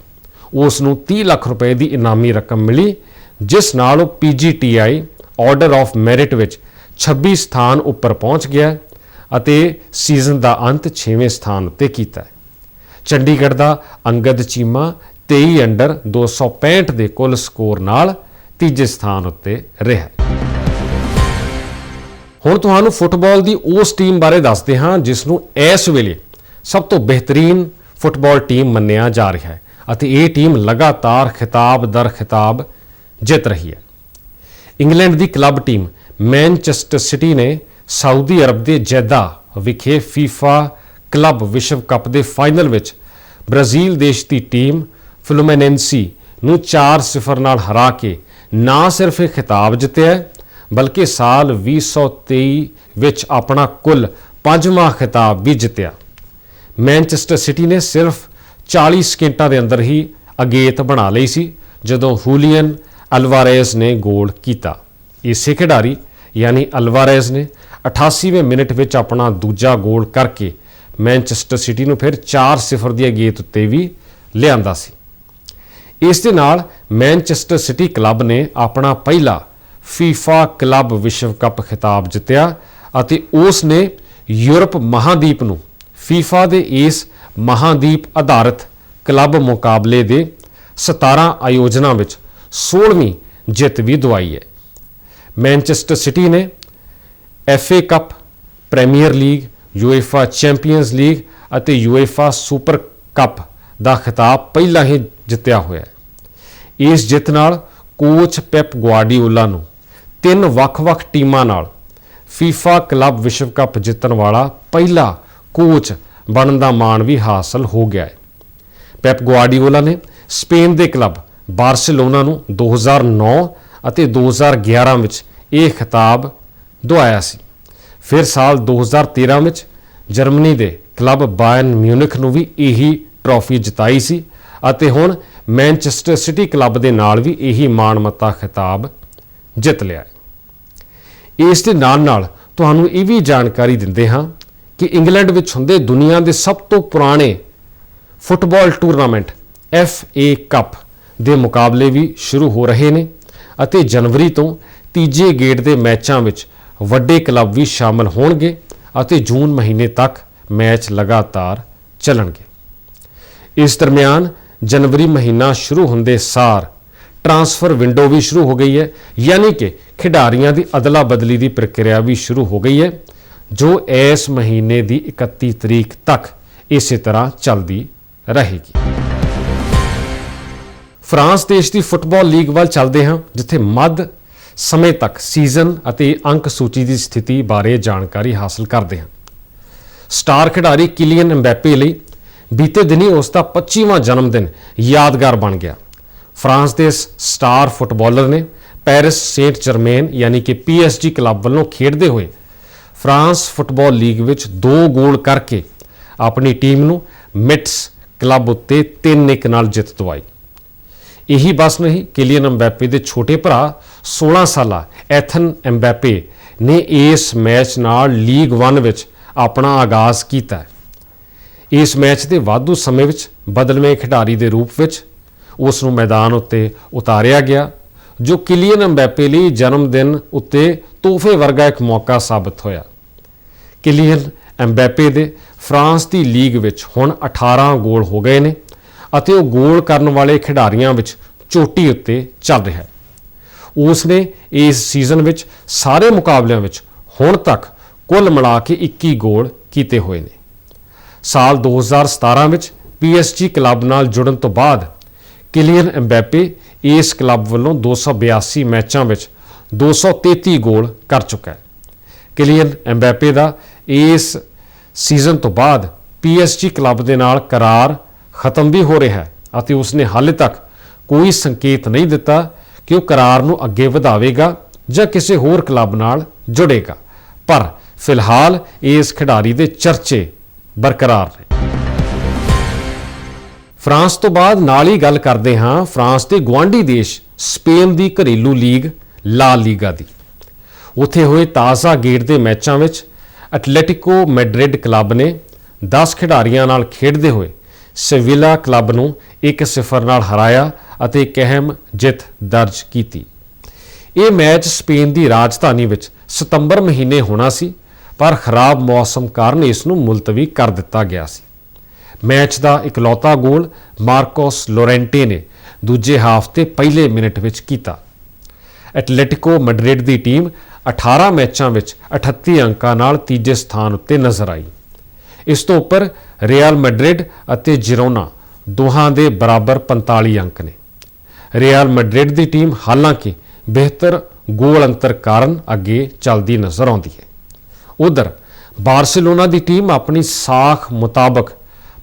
ਉਸ ਨੂੰ 30 ਲੱਖ ਰੁਪਏ ਦੀ ਇਨਾਮੀ ਰਕਮ ਮਿਲੀ, ਜਿਸ ਨਾਲ ਉਹ PGTI ਆਰਡਰ ਆਫ ਮੈਰਿਟ ਵਿੱਚ 26 ਸਥਾਨ ਉੱਪਰ ਪਹੁੰਚ ਗਿਆ ਅਤੇ ਸੀਜ਼ਨ ਦਾ ਅੰਤ 6ਵੇਂ ਸਥਾਨ ਉੱਤੇ ਕੀਤਾ ਚੰਡੀਗੜ੍ਹ ਦਾ ਅੰਗਦ ਚੀਮਾ 23 ਅੰਡਰ 265 ਦੇ ਕੁੱਲ ਸਕੋਰ ਨਾਲ ਤੀਜੇ ਸਥਾਨ ਉੱਤੇ ਰਿਹਾ ਹੁਣ ਤੁਹਾਨੂੰ ਫੁੱਟਬਾਲ ਦੀ ਉਸ ਟੀਮ ਬਾਰੇ ਦੱਸਦੇ ਹਾਂ ਜਿਸ ਨੂੰ ਇਸ ਵੇਲੇ ਸਭ ਤੋਂ ਬਿਹਤਰੀਨ ਫੁੱਟਬਾਲ ਟੀਮ ਮੰਨਿਆ ਜਾ ਰਿਹਾ ਹੈ ਅਤੇ ਇਹ ਟੀਮ ਲਗਾਤਾਰ ਖਿਤਾਬ ਦਰ ਖਿਤਾਬ ਜਿੱਤ ਰਹੀ ਹੈ। ਇੰਗਲੈਂਡ ਦੀ ਕਲੱਬ ਟੀਮ ਮੈਨਚੈਸਟਰ ਸਿਟੀ ਨੇ ਸਾਊਦੀ ਅਰਬ ਦੇ ਜੈਦਾ ਵਿਖੇ ਫੀਫਾ ਕਲੱਬ ਵਿਸ਼ਵ ਕੱਪ ਦੇ ਫਾਈਨਲ ਵਿੱਚ ਬ੍ਰਾਜ਼ੀਲ ਦੇਸ਼ ਦੀ ਟੀਮ ਫਲੂਮੀਨੈਂਸੀ ਨੂੰ 4-0 ਨਾਲ ਹਰਾ ਕੇ ਨਾ ਸਿਰਫ ਇਹ ਖਿਤਾਬ ਜਿੱਤਿਆ ਬਲਕਿ ਸਾਲ 2023 ਵਿੱਚ ਆਪਣਾ ਕੁੱਲ ਪੰਜਵਾਂ ਖਿਤਾਬ ਵੀ ਜਿੱਤਿਆ। ਮੈਨਚੈਸਟਰ ਸਿਟੀ ਨੇ ਸਿਰਫ 40 ਸਕਿੰਟਾਂ ਦੇ ਅੰਦਰ ਹੀ ਅਗੇਤ ਬਣਾ ਲਈ ਸੀ, ਜਦੋਂ ਹੂਲੀਅਨ ਅਲਵਾਰੇਜ਼ ਨੇ ਗੋਲ ਕੀਤਾ। ਇਸੇ ਖਿਡਾਰੀ, ਯਾਨੀ ਅਲਵਾਰੇਜ਼ ਨੇ 88ਵੇਂ ਮਿੰਟ ਵਿੱਚ ਆਪਣਾ ਦੂਜਾ ਗੋਲ ਕਰਕੇ ਮੈਨਚੈਸਟਰ ਸਿਟੀ ਨੂੰ ਫਿਰ 4-0 ਦੀ ਅਗੇਤ ਉੱਤੇ ਵੀ ਲਿਆਂਦਾ ਸੀ। ਇਸ ਦੇ ਨਾਲ ਮੈਨਚੈਸਟਰ ਸਿਟੀ ਕਲੱਬ ਨੇ ਆਪਣਾ ਪਹਿਲਾ ਫੀਫਾ ਕਲੱਬ ਵਿਸ਼ਵ ਕੱਪ ਖਿਤਾਬ ਜਿੱਤਿਆ ਅਤੇ ਉਸ ਨੇ ਯੂਰਪ ਮਹਾਦੀਪ ਨੂੰ ਫੀਫਾ ਦੇ ਇਸ ਮਹਾਦੀਪ ਆਧਾਰਿਤ ਕਲੱਬ ਮੁਕਾਬਲੇ ਦੇ 17 ਆਯੋਜਨਾਂ ਵਿੱਚ 16ਵੀਂ ਜਿੱਤ ਵੀ ਦਵਾਈ ਹੈ। ਮੈਨਚੈਸਟਰ ਸਿਟੀ ਨੇ FA cup premier league UEFA champions league ਅਤੇ ਯੂਏਫਾ ਸੁਪਰ ਕੱਪ ਦਾ ਖਿਤਾਬ ਪਹਿਲਾਂ ਹੀ ਜਿੱਤਿਆ ਹੋਇਆ ਹੈ। ਇਸ ਜਿੱਤ ਨਾਲ ਕੋਚ ਪੈਪ ਗੁਆਰਡੀਓਲਾ ਨੂੰ ਤਿੰਨ ਵੱਖ-ਵੱਖ ਟੀਮਾਂ ਨਾਲ ਫੀਫਾ ਕਲੱਬ ਵਿਸ਼ਵ ਕੱਪ ਜਿੱਤਣ ਵਾਲਾ ਪਹਿਲਾ ਕੋਚ ਬਣਨ ਦਾ ਮਾਣ ਵੀ ਹਾਸਲ ਹੋ ਗਿਆ ਹੈ। ਪੈਪ ਗੁਆਰਡੀਓਲਾ ਨੇ ਸਪੇਨ ਦੇ ਕਲੱਬ ਬਾਰਸੀਲੋਨਾ ਨੂੰ 2009 ਅਤੇ 2011 ਵਿੱਚ ਇਹ ਖਿਤਾਬ ਦੁਆਇਆ ਸੀ। ਫਿਰ ਸਾਲ 2013 ਵਿੱਚ ਜਰਮਨੀ ਦੇ ਕਲੱਬ ਬਾਇਰਨ ਮਿਊਨਿਖ ਨੂੰ ਵੀ ਇਹੀ ਟਰਾਫੀ ਜਿਤਾਈ ਸੀ ਅਤੇ ਹੁਣ ਮੈਨਚੈਸਟਰ ਸਿਟੀ ਕਲੱਬ ਦੇ ਨਾਲ ਵੀ ਇਹੀ ਮਾਣਮੱਤਾ ਖਿਤਾਬ ਜਿੱਤ ਲਿਆ ਇਸ ਦੇ ਨਾਲ ਨਾਲ ਤੁਹਾਨੂੰ ਇਹ ਵੀ ਜਾਣਕਾਰੀ ਦਿੰਦੇ ਹਾਂ ਕਿ ਇੰਗਲੈਂਡ ਵਿੱਚ ਹੁੰਦੇ ਦੁਨੀਆ ਦੇ ਸਭ ਤੋਂ ਪੁਰਾਣੇ football tournament F A cup ਦੇ ਮੁਕਾਬਲੇ ਵੀ ਸ਼ੁਰੂ ਹੋ ਰਹੇ ਨੇ ਅਤੇ ਜਨਵਰੀ ਤੋਂ ਤੀਜੇ ਗੇੜ ਦੇ ਮੈਚਾਂ ਵਿੱਚ ਵੱਡੇ ਕਲੱਬ ਵੀ ਸ਼ਾਮਲ ਹੋਣਗੇ ਅਤੇ ਜੂਨ ਮਹੀਨੇ ਤੱਕ ਮੈਚ ਲਗਾਤਾਰ ਚੱਲਣਗੇ। ਇਸ ਦਰਮਿਆਨ ਜਨਵਰੀ ਮਹੀਨਾ ਸ਼ੁਰੂ ਹੁੰਦੇ ਸਾਰ ਟ੍ਰਾਂਸਫਰ ਵਿੰਡੋ ਵੀ ਸ਼ੁਰੂ ਹੋ ਗਈ ਹੈ, ਯਾਨੀ ਕਿ ਖਿਡਾਰੀਆਂ ਦੀ ਅਦਲਾ ਬਦਲੀ ਦੀ ਪ੍ਰਕਿਰਿਆ ਵੀ ਸ਼ੁਰੂ ਹੋ ਗਈ ਹੈ, ਜੋ ਇਸ ਮਹੀਨੇ ਦੀ 31 ਤਰੀਕ ਤੱਕ ਇਸੇ ਤਰ੍ਹਾਂ ਚੱਲਦੀ ਰਹੇਗੀ। ਫਰਾਂਸ ਦੇਸ਼ ਦੀ ਫੁੱਟਬਾਲ ਲੀਗ ਵੱਲ ਚੱਲਦੇ ਹਾਂ, ਜਿੱਥੇ ਮੱਧ ਸਮੇਂ ਤੱਕ ਸੀਜ਼ਨ ਅਤੇ ਅੰਕ ਸੂਚੀ ਦੀ ਸਥਿਤੀ ਬਾਰੇ ਜਾਣਕਾਰੀ ਹਾਸਲ ਕਰਦੇ ਹਾਂ। ਸਟਾਰ ਖਿਡਾਰੀ ਕਿਲੀਅਨ ਐਮਬੈਪੇ ਲਈ ਬੀਤੇ ਦਿਨੀ ਉਸ ਦਾ 25ਵਾਂ ਜਨਮ ਦਿਨ ਯਾਦਗਾਰ ਬਣ ਗਿਆ। ਫਰਾਂਸ ਦੇ ਸਟਾਰ ਫੁੱਟਬਾਲਰ ਨੇ ਪੈਰਿਸ ਸੇਂਟ ਜਰਮੇਨ ਯਾਨੀ ਕਿ ਪੀਐਸਜੀ ਕਲੱਬ ਵੱਲੋਂ ਖੇਡਦੇ ਹੋਏ ਫਰਾਂਸ ਫੁੱਟਬਾਲ ਲੀਗ ਵਿੱਚ ਦੋ ਗੋਲ ਕਰਕੇ ਆਪਣੀ ਟੀਮ ਨੂੰ ਮਿਟਸ ਕਲੱਬ ਉੱਤੇ 3-1 ਨਾਲ ਜਿੱਤ ਦਵਾਈ। ਇਹੀ ਬਸ ਨਹੀਂ, ਕਿਲੀਅਨ ਐਮਬੈਪੇ ਦੇ ਛੋਟੇ ਭਰਾ 16 ਸਾਲਾ ਐਥਨ ਐਮਬੈਪੇ ਨੇ ਇਸ ਮੈਚ ਨਾਲ ਲੀਗ 1 ਵਿੱਚ ਆਪਣਾ ਆਗਾਜ਼ ਕੀਤਾ। ਇਸ ਮੈਚ ਦੇ ਵਾਧੂ ਸਮੇਂ ਵਿੱਚ ਬਦਲਵੇਂ ਖਿਡਾਰੀ ਦੇ ਰੂਪ ਵਿੱਚ ਉਸ ਨੂੰ ਮੈਦਾਨ ਉੱਤੇ ਉਤਾਰਿਆ ਗਿਆ, ਜੋ ਕਿਲੀਅਨ ਐਮਬੈਪੇ ਲਈ ਜਨਮ ਦਿਨ ਉੱਤੇ ਤੋਹਫੇ ਵਰਗਾ ਇੱਕ ਮੌਕਾ ਸਾਬਤ ਹੋਇਆ। ਕਿਲੀਅਨ ਐਮਬੈਪੇ ਦੇ ਫਰਾਂਸ ਦੀ ਲੀਗ ਵਿੱਚ ਹੁਣ 18 ਗੋਲ ਹੋ ਗਏ ਨੇ ਅਤੇ ਉਹ ਗੋਲ ਕਰਨ ਵਾਲੇ ਖਿਡਾਰੀਆਂ ਵਿੱਚ ਚੋਟੀ ਉੱਤੇ ਚੱਲ ਰਿਹਾ ਹੈ। ਉਸ ਨੇ ਇਸ ਸੀਜ਼ਨ ਵਿੱਚ ਸਾਰੇ ਮੁਕਾਬਲਿਆਂ ਵਿੱਚ ਹੁਣ ਤੱਕ ਕੁੱਲ ਮਿਲਾ ਕੇ 21 ਗੋਲ ਕੀਤੇ ਹੋਏ ਨੇ। ਸਾਲ 2017 ਵਿੱਚ ਪੀਐਸਜੀ ਕਲੱਬ ਨਾਲ ਜੁੜਨ ਤੋਂ ਬਾਅਦ ਕਿਲੀਅਨ ਐਮਬੈਪੇ ਇਸ ਕਲੱਬ ਵੱਲੋਂ 282 ਮੈਚਾਂ ਵਿੱਚ 233 ਗੋਲ ਕਰ ਚੁੱਕਾ ਹੈ। ਕਿਲੀਅਨ ਐਮਬੈਪੇ ਦਾ ਇਸ ਸੀਜ਼ਨ ਤੋਂ ਬਾਅਦ ਪੀਐਸਜੀ ਕਲੱਬ ਦੇ ਨਾਲ ਕਰਾਰ ਖਤਮ ਵੀ ਹੋ ਰਿਹਾ ਹੈ ਅਤੇ ਉਸਨੇ ਹਾਲੇ ਤੱਕ ਕੋਈ ਸੰਕੇਤ ਨਹੀਂ ਦਿੱਤਾ ਕਿ ਉਹ ਕਰਾਰ ਨੂੰ ਅੱਗੇ ਵਧਾਵੇਗਾ ਜਾਂ ਕਿਸੇ ਹੋਰ ਕਲੱਬ ਨਾਲ ਜੁੜੇਗਾ। ਪਰ ਫਿਲਹਾਲ ਇਸ ਖਿਡਾਰੀ ਦੇ ਚਰਚੇ ਬਰਕਰਾਰ ਨੇ। ਫਰਾਂਸ ਤੋਂ ਬਾਅਦ ਨਾਲ ਹੀ ਗੱਲ ਕਰਦੇ ਹਾਂ ਫਰਾਂਸ ਦੇ ਗਵਾਂਢੀ ਦੇਸ਼ ਸਪੇਨ ਦੀ ਘਰੇਲੂ ਲੀਗ ਲਾ ਲੀਗਾ ਦੀ। ਉੱਥੇ ਹੋਏ ਤਾਜ਼ਾ ਗੇੜ ਦੇ ਮੈਚਾਂ ਵਿੱਚ ਐਟਲੈਟਿਕੋ ਮੈਡਰਿਡ ਕਲੱਬ ਨੇ 10 ਖਿਡਾਰੀਆਂ ਨਾਲ ਖੇਡਦੇ ਹੋਏ ਸਿਵਿਲਾ ਕਲੱਬ ਨੂੰ 1-0 ਨਾਲ ਹਰਾਇਆ ਅਤੇ ਇੱਕ ਅਹਿਮ ਜਿੱਤ ਦਰਜ ਕੀਤੀ। ਇਹ ਮੈਚ ਸਪੇਨ ਦੀ ਰਾਜਧਾਨੀ ਵਿੱਚ ਸਤੰਬਰ ਮਹੀਨੇ ਹੋਣਾ ਸੀ, ਪਰ ਖਰਾਬ ਮੌਸਮ ਕਾਰਨ ਇਸ ਨੂੰ ਮੁਲਤਵੀ ਕਰ ਦਿੱਤਾ ਗਿਆ ਸੀ। ਮੈਚ ਦਾ ਇਕਲੌਤਾ ਗੋਲ ਮਾਰਕੋਸ ਲੋਰੈਂਟੇ ਨੇ ਦੂਜੇ ਹਾਫ ਤੇ ਪਹਿਲੇ ਮਿੰਟ ਵਿੱਚ ਕੀਤਾ। ਐਟਲੈਟਿਕੋ ਮੈਡਰਿਡ ਦੀ ਟੀਮ 18 ਮੈਚਾਂ ਵਿੱਚ 38 ਅੰਕਾਂ ਨਾਲ ਤੀਜੇ ਸਥਾਨ ਉੱਤੇ ਨਜ਼ਰ ਆਈ। ਇਸ ਤੋਂ ਉੱਪਰ ਰੀਅਲ ਮੈਡਰਿਡ ਅਤੇ ਜਿਰੋਨਾ ਦੋਹਾਂ ਦੇ ਬਰਾਬਰ 45 ਅੰਕ ਨੇ। ਰੀਅਲ ਮੈਡਰਿਡ ਦੀ ਟੀਮ ਹਾਲਾਂਕਿ ਬਿਹਤਰ ਗੋਲ ਅੰਤਰ ਕਾਰਨ ਅੱਗੇ ਚੱਲਦੀ ਨਜ਼ਰ ਆਉਂਦੀ ਹੈ। ਉਧਰ ਬਾਰਸੀਲੋਨਾ ਦੀ ਟੀਮ ਆਪਣੀ ਸਾਖ ਮੁਤਾਬਕ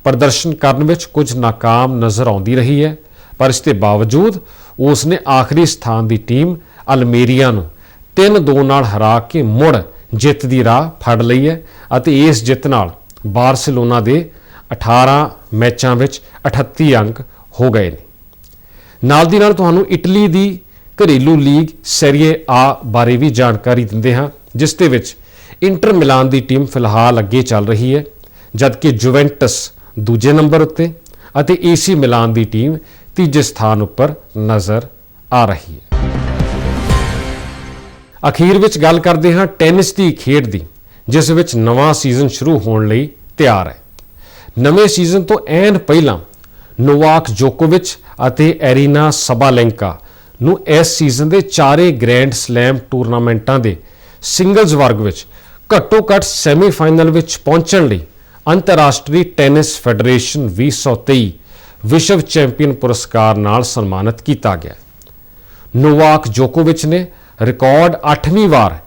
ਪ੍ਰਦਰਸ਼ਨ ਕਰਨ ਵਿੱਚ ਕੁਝ ਨਾਕਾਮ ਨਜ਼ਰ ਆਉਂਦੀ ਰਹੀ ਹੈ, ਪਰ ਇਸ ਦੇ ਬਾਵਜੂਦ ਉਸ ਨੇ ਆਖਰੀ ਸਥਾਨ ਦੀ ਟੀਮ ਅਲਮੇਰੀਆ ਨੂੰ 3-2 ਨਾਲ ਹਰਾ ਕੇ ਮੁੜ ਜਿੱਤ ਦੀ ਰਾਹ ਫੜ ਲਈ ਹੈ ਅਤੇ ਇਸ ਜਿੱਤ ਨਾਲ ਬਾਰਸੀਲੋਨਾ ਦੇ 18 ਮੈਚਾਂ ਵਿੱਚ 38 ਅੰਕ ਹੋ ਗਏ ਨੇ। ਨਾਲ ਦੀ ਨਾਲ ਤੁਹਾਨੂੰ ਇਟਲੀ ਦੀ ਘਰੇਲੂ ਲੀਗ ਸੈਰੀਏ ਆ ਬਾਰੇ ਵੀ ਜਾਣਕਾਰੀ ਦਿੰਦੇ ਹਾਂ, ਜਿਸ ਦੇ ਵਿੱਚ ਇੰਟਰ ਮਿਲਾਨ ਦੀ ਟੀਮ ਫਿਲਹਾਲ ਅੱਗੇ ਚੱਲ ਰਹੀ ਹੈ, ਜਦਕਿ ਜੁਵੈਂਟਸ ਦੂਜੇ ਨੰਬਰ ਉੱਤੇ ਅਤੇ ਏਸੀ ਮਿਲਾਨ ਦੀ ਟੀਮ ਤੀਜੇ ਸਥਾਨ ਉੱਪਰ ਨਜ਼ਰ ਆ ਰਹੀ ਹੈ। ਅਖੀਰ ਵਿੱਚ ਗੱਲ ਕਰਦੇ ਹਾਂ ਟੈਨਿਸ ਦੀ ਖੇਡ ਦੀ, ਜਿਸ ਵਿੱਚ ਨਵਾਂ ਸੀਜ਼ਨ ਸ਼ੁਰੂ ਹੋਣ ਲਈ ਤਿਆਰ ਹੈ। ਨਵੇਂ ਸੀਜ਼ਨ ਤੋਂ ਐਨ ਪਹਿਲਾਂ ਨੋਵਾਕ ਜੋਕੋਵਿਚ ਅਤੇ ਐਰੀਨਾ ਸਬਾਲੈਂਕਾ ਨੂੰ ਇਸ ਸੀਜ਼ਨ ਦੇ ਚਾਰੇ ਗ੍ਰੈਂਡ ਸਲੈਮ ਟੂਰਨਾਮੈਂਟਾਂ ਦੇ ਸਿੰਗਲਜ਼ ਵਰਗ ਵਿੱਚ ਘੱਟੋ-ਘੱਟ ਸੈਮੀਫਾਈਨਲ ਵਿੱਚ ਪਹੁੰਚਣ ਲਈ ਅੰਤਰਰਾਸ਼ਟਰੀ ਟੈਨਿਸ ਫੈਡਰੇਸ਼ਨ 2023 ਵਿਸ਼ਵ ਚੈਂਪੀਅਨ ਪੁਰਸਕਾਰ ਨਾਲ ਸਨਮਾਨਿਤ ਕੀਤਾ ਗਿਆ। ਨੋਵਾਕ ਜੋਕੋਵਿਚ ਨੇ ਰਿਕਾਰਡ 8ਵੀਂ ਵਾਰ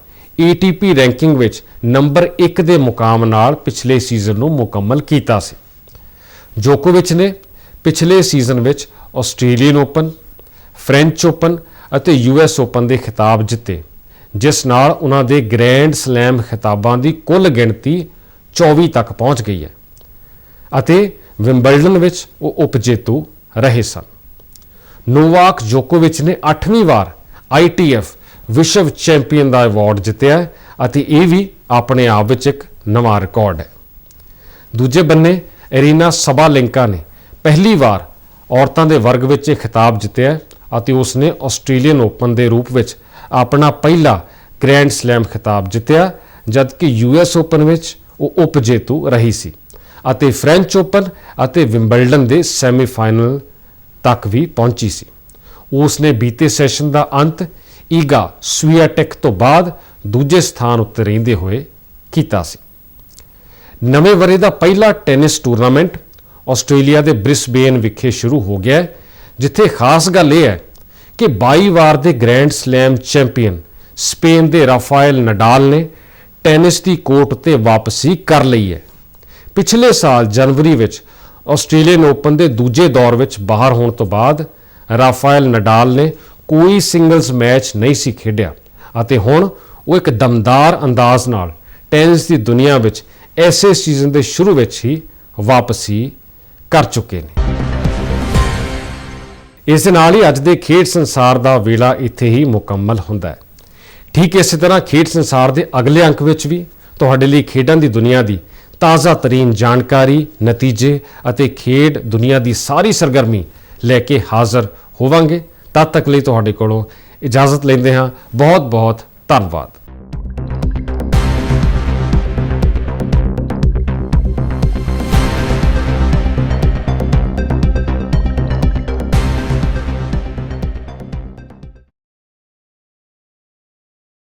ATP ਰੈਂਕਿੰਗ ਵਿੱਚ ਨੰਬਰ 1 ਦੇ ਮੁਕਾਮ ਨਾਲ ਪਿਛਲੇ ਸੀਜ਼ਨ ਨੂੰ ਮੁਕੰਮਲ ਕੀਤਾ ਸੀ। ਜੋਕੋਵਿਚ ਨੇ ਪਿਛਲੇ ਸੀਜ਼ਨ ਵਿੱਚ ਆਸਟ੍ਰੇਲੀਅਨ ਓਪਨ, ਫ੍ਰੈਂਚ ਓਪਨ ਅਤੇ ਯੂਐਸ ਓਪਨ ਦੇ ਖਿਤਾਬ ਜਿੱਤੇ, ਜਿਸ ਨਾਲ ਉਹਨਾਂ ਦੇ ਗ੍ਰੈਂਡ ਸਲੈਮ ਖਿਤਾਬਾਂ ਦੀ ਕੁੱਲ ਗਿਣਤੀ 24 ਤੱਕ ਪਹੁੰਚ ਗਈ ਹੈ ਅਤੇ ਵਿੰਬਲਡਨ ਵਿੱਚ ਉਹ ਉਪਜੇਤੂ ਰਹੇ ਸਨ। ਨੋਵਾਕ ਜੋਕੋਵਿਚ ਨੇ 8ਵੀਂ ਵਾਰ ITF ਵਿਸ਼ਵ ਚੈਂਪੀਅਨ ਦਾ ਅਵਾਰਡ ਜਿੱਤਿਆ ਅਤੇ ਇਹ ਵੀ ਆਪਣੇ ਆਪ ਵਿੱਚ ਇੱਕ ਨਵਾਂ ਰਿਕਾਰਡ ਹੈ। ਦੂਜੇ ਬੰਨੇ ਐਰੀਨਾ ਸਬਾਲੈਂਕਾ ਨੇ ਪਹਿਲੀ ਵਾਰ ਔਰਤਾਂ ਦੇ ਵਰਗ ਵਿੱਚ ਇਹ ਖਿਤਾਬ ਜਿੱਤਿਆ ਅਤੇ ਉਸ ਨੇ ਆਸਟ੍ਰੇਲੀਅਨ ਓਪਨ ਦੇ ਰੂਪ ਵਿੱਚ ਆਪਣਾ ਪਹਿਲਾ ਗ੍ਰੈਂਡ ਸਲੈਮ ਖਿਤਾਬ ਜਿੱਤਿਆ, ਜਦਕਿ ਯੂਐਸ ਓਪਨ ਵਿੱਚ ਉਹ ਉਪ ਜੇਤੂ ਰਹੀ ਸੀ ਅਤੇ ਫ੍ਰੈਂਚ ਓਪਨ ਅਤੇ ਵਿੰਬਲਡਨ ਦੇ ਸੈਮੀਫਾਈਨਲ ਤੱਕ ਵੀ ਪਹੁੰਚੀ ਸੀ। ਉਸ ਨੇ ਬੀਤੇ ਸੈਸ਼ਨ ਦਾ ਅੰਤ ਈਗਾ ਸਵੀਆਟੈਕ ਤੋਂ ਬਾਅਦ ਦੂਜੇ ਸਥਾਨ ਉੱਤੇ ਰਹਿੰਦੇ ਹੋਏ ਕੀਤਾ ਸੀ। ਨਵੇਂ ਵਰੇ ਦਾ ਪਹਿਲਾ ਟੈਨਿਸ ਟੂਰਨਾਮੈਂਟ ਆਸਟ੍ਰੇਲੀਆ ਦੇ ਬ੍ਰਿਸਬੇਨ ਵਿਖੇ ਸ਼ੁਰੂ ਹੋ ਗਿਆ ਹੈ, ਜਿੱਥੇ ਖਾਸ ਗੱਲ ਇਹ ਹੈ ਕਿ 22 ਵਾਰ ਦੇ ਗ੍ਰੈਂਡ ਸਲੈਮ ਚੈਂਪੀਅਨ ਸਪੇਨ ਦੇ ਰਾਫਾਇਲ ਨਡਾਲ ਨੇ ਟੈਨਿਸ ਦੀ ਕੋਰਟ 'ਤੇ ਵਾਪਸੀ ਕਰ ਲਈ ਹੈ। ਪਿਛਲੇ ਸਾਲ ਜਨਵਰੀ ਵਿੱਚ ਆਸਟ੍ਰੇਲੀਅਨ ਓਪਨ ਦੇ ਦੂਜੇ ਦੌਰ ਵਿੱਚ ਬਾਹਰ ਹੋਣ ਤੋਂ ਬਾਅਦ ਰਾਫਾਇਲ ਨਡਾਲ ਨੇ ਕੋਈ ਸਿੰਗਲਸ ਮੈਚ ਨਹੀਂ ਸੀ ਖੇਡਿਆ ਅਤੇ ਹੁਣ ਉਹ ਇੱਕ ਦਮਦਾਰ ਅੰਦਾਜ਼ ਨਾਲ ਟੈਨਿਸ ਦੀ ਦੁਨੀਆ ਵਿੱਚ ਐਸੇ ਸੀਜ਼ਨ ਦੇ ਸ਼ੁਰੂ ਵਿੱਚ ਹੀ ਵਾਪਸੀ ਕਰ ਚੁੱਕੇ ਨੇ। ਇਸ ਦੇ ਨਾਲ ਹੀ ਅੱਜ ਦੇ ਖੇਡ ਸੰਸਾਰ ਦਾ ਵੇਲਾ ਇੱਥੇ ਹੀ ਮੁਕੰਮਲ ਹੁੰਦਾ ਹੈ। ਠੀਕ ਇਸੇ ਤਰ੍ਹਾਂ ਖੇਡ ਸੰਸਾਰ ਦੇ ਅਗਲੇ ਅੰਕ ਵਿੱਚ ਵੀ ਤੁਹਾਡੇ ਲਈ ਖੇਡਾਂ ਦੀ ਦੁਨੀਆ ਦੀ ਤਾਜ਼ਾ ਤਰੀਨ ਜਾਣਕਾਰੀ, ਨਤੀਜੇ ਅਤੇ ਖੇਡ ਦੁਨੀਆ ਦੀ ਸਾਰੀ ਸਰਗਰਮੀ ਲੈ ਕੇ ਹਾਜ਼ਰ ਹੋਵਾਂਗੇ। ਤਦ ਤੱਕ ਲਈ ਤੁਹਾਡੇ ਕੋਲੋਂ ਇਜਾਜ਼ਤ ਲੈਂਦੇ ਹਾਂ। ਬਹੁਤ ਬਹੁਤ ਧੰਨਵਾਦ।